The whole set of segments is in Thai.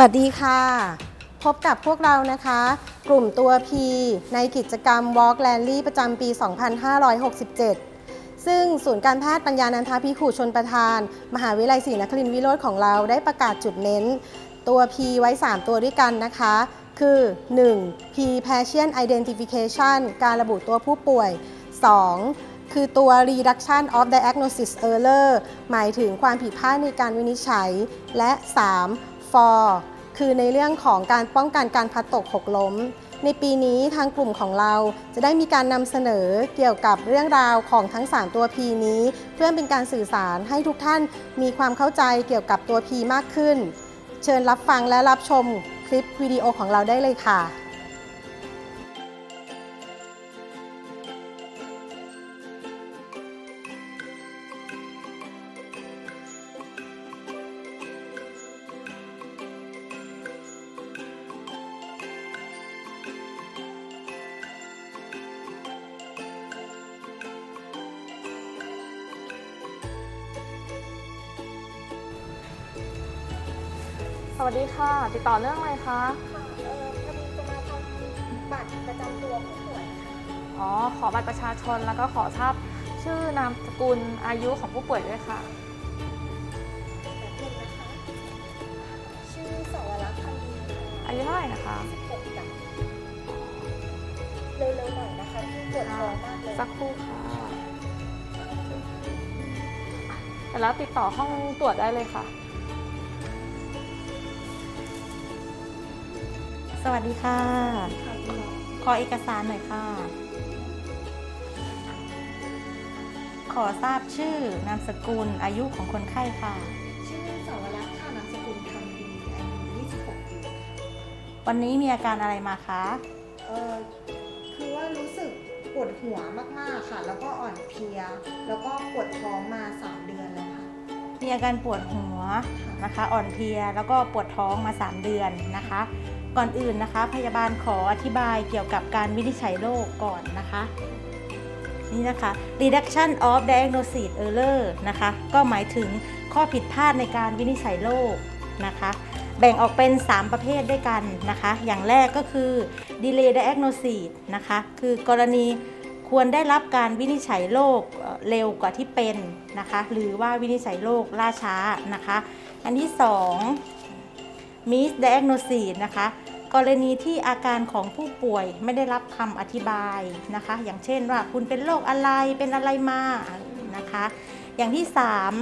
สวัสดีค่ะ พบกับพวกเรานะคะ กลุ่มตัว P ในกิจกรรม Walk Rally ประจำปี 2567 ซึ่งศูนย์การแพทย์ปัญญานันทาพิขูชนประทาน มหาวิทยาลัยศรีนครินทรวิโรธของเราได้ประกาศจุดเน้น ตัว P ไว้ 3 ตัวด้วยกันนะคะ คือ 1. P patient identification การระบุตัวผู้ป่วย 2. คือตัว reduction of diagnosis error หมายถึงความผิดพลาดในการวินิจฉัย และ 3. For คือในเรื่องของการป้องกันการพัดตกหกล้ม ในปีนี้ทางกลุ่มของเราจะได้มีการนำเสนอเกี่ยวกับเรื่องราวของทั้ง 3 ตัว P นี้ เพื่อเป็นการสื่อสารให้ทุกท่านมีความเข้าใจเกี่ยวกับตัว P มากขึ้น เชิญรับฟังและรับชมคลิปวิดีโอของเราได้เลยค่ะ สวัสดีค่ะ ติดต่อเรื่องอะไรคะค่ะเอ่อพอดีจะมาทำบัตรประจำตัวผู้ป่วยค่ะอ๋อ ขอบัตรประชาชนแล้วก็ขอทราบชื่อนามสกุลอายุของผู้ป่วยด้วยค่ะ แบบนึงนะคะ ชื่อสวรักษ์คำดีอายุเท่าไหร่นะคะ 16จับเร็วๆหน่อยนะคะที่ปวดท้องมากเลยสักครู่ค่ะเสร็จแล้วติดต่อห้องตรวจได้เลยค่ะ สวัสดีค่ะ ขอเอกสารหน่อยค่ะ ขอทราบชื่อนามสกุลอายุของคนไข้ค่ะ ชื่อสวรักษ์ค่ะนามสกุลคำดีอายุ26ปีวันนี้มีอาการอะไรมาคะ เอ่อคือว่ารู้สึกปวดหัวมากๆค่ะ แล้วก็อ่อนเพลีย แล้วก็ปวดท้องมา 3 เดือนแล้วค่ะ มีอาการปวดหัวนะคะ อ่อนเพลียแล้วก็ปวดท้องมา 3 เดือนนะคะ ก่อนอื่นนะคะ พยาบาลขออธิบายเกี่ยวกับการวินิจฉัยโรคก่อนนะคะ นี่นะคะ reduction of diagnosis error นะคะ ก็หมายถึงข้อผิดพลาดในการวินิจฉัยโรคนะคะ แบ่งออกเป็น 3 ประเภทด้วยกันนะคะ อย่างแรกก็คือ delay diagnosis นะคะ คือกรณีควรได้รับการวินิจฉัยโรคเร็วกว่าที่เป็นนะคะ หรือว่าวินิจฉัยโรคล่าช้านะคะ อันที่ 2 miss diagnosis นะคะ กรณีที่อาการของผู้ป่วยไม่ได้รับคำอธิบายนะคะ อย่างเช่นว่าคุณเป็นโรคอะไรเป็นอะไรมานะคะ อย่างที่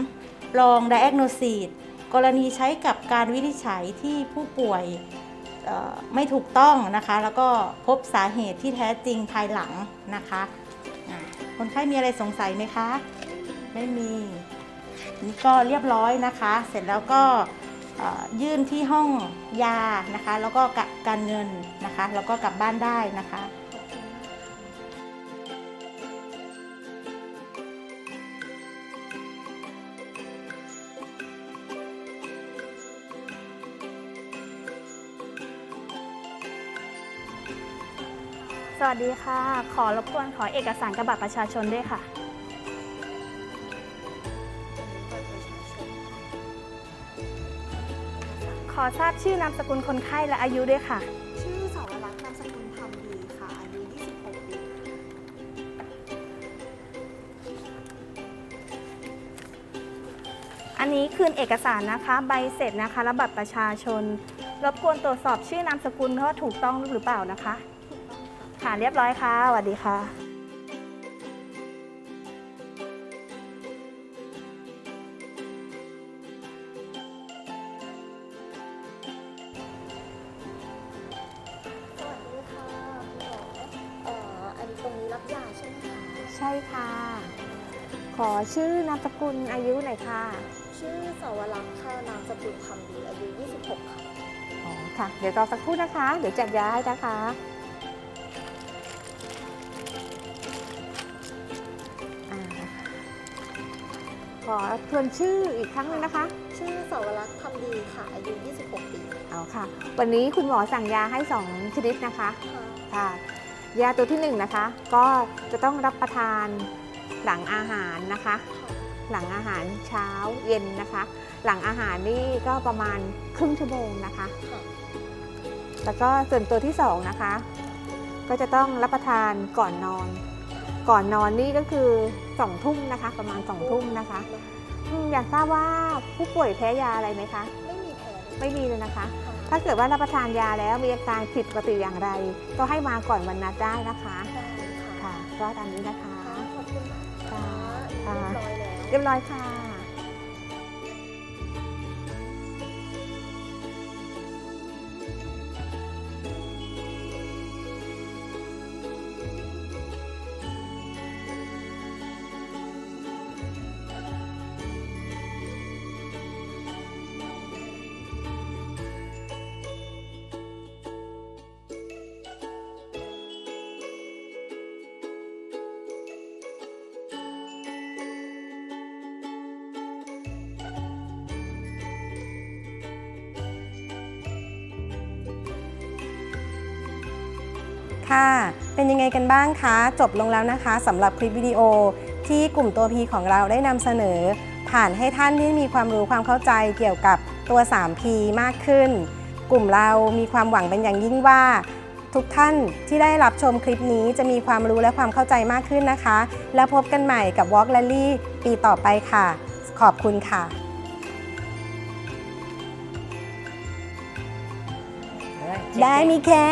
3 long diagnosis กรณีใช้กับการวินิจฉัยที่ผู้ป่วยไม่ถูกต้องนะคะ แล้วก็พบสาเหตุที่แท้จริงภายหลังนะคะคนไข้มีอะไรสงสัยไหมคะ ไม่มี นี่ก็เรียบร้อยนะคะ เสร็จแล้วก็ ยื่นที่ห้องยานะคะ แล้วก็กการเงินนะคะ แล้วก็กลับบ้านได้นะคะสวัสดีค่ะ ขอรบกวนขอเอกสารกับบัตรประชาชนด้วยค่ะ ขอทราบชื่อนามสกุลคนไข้และอายุด้วยค่ะ ชื่อสวรักษ์นามสกุลคำดีค่ะ อายุ 26 ปีอันนี้คืนเอกสารนะคะ ใบเสร็จนะคะและบัตรประชาชน รบกวนตรวจสอบชื่อนามสกุลว่าถูกต้องหรือเปล่านะคะ ค่ะเรียบร้อยค่ะสวัสดีค่ะ ใช่ค่ะ ขอชื่อนามสกุลอายุหน่อยค่ะ ชื่อสวรักษ์ค่ะนามสกุลคำดีอายุ 26 ค่ะ อ๋อค่ะ เดี๋ยวรอสักครู่นะคะ เดี๋ยวจัดยาให้นะคะ อ่า ขอทวนชื่ออีกครั้งหนึงนะคะ ชื่อสวรักษ์คำดีค่ะ อายุ 26 ปีเอาค่ะ วันนี้คุณหมอสั่งยาให้ 2 ชนิดนะคะ ค่ะค่ะ ยาตัวที่1นะคะก็จะต้องรับประทานหลังอาหารนะคะ หลังอาหารเช้าเย็นนะคะ หลังอาหารนี่ก็ประมาณครึ่งชั่วโมงนะคะค่ะแล้วก็ส่วนตัวที่สองนะคะ ก็จะต้องรับประทานก่อนนอน ก่อนนอนนี่ก็คือสองทุ่มนะคะ ประมาณสองทุ่มนะคะอืมอยากทราบว่าผู้ป่วยแพ้ยาอะไรไหมคะ ไม่มีแผลเลยไม่มีเลยนะคะค่ะ ถ้าเกิดว่ารับประทานยาแล้วมีอาการผิดปกติอย่างไร ก็ให้มาก่อนวันนัดได้นะคะได้ค่ะค่ะก็ตามนี้นะคะค่ะขอบคุณมากค่ะค่ะค่ะเรียบร้อยแล้ว เรียบร้อยค่ะ ค่ะ เป็นยังไงกันบ้างคะ จบลงแล้วนะคะสำหรับคลิปวิดีโอที่กลุ่มตัว P ของเราได้นำเสนอ ผ่านให้ท่านที่มีความรู้ความเข้าใจเกี่ยวกับตัว 3P มากขึ้น กลุ่มเรามีความหวังเป็นอย่างยิ่งว่า ทุกท่านที่ได้รับชมคลิปนี้จะมีความรู้และความเข้าใจมากขึ้นนะคะ แล้วพบกันใหม่กับ Walk Rally ปีต่อไปค่ะ ขอบคุณค่ะได้มีแค่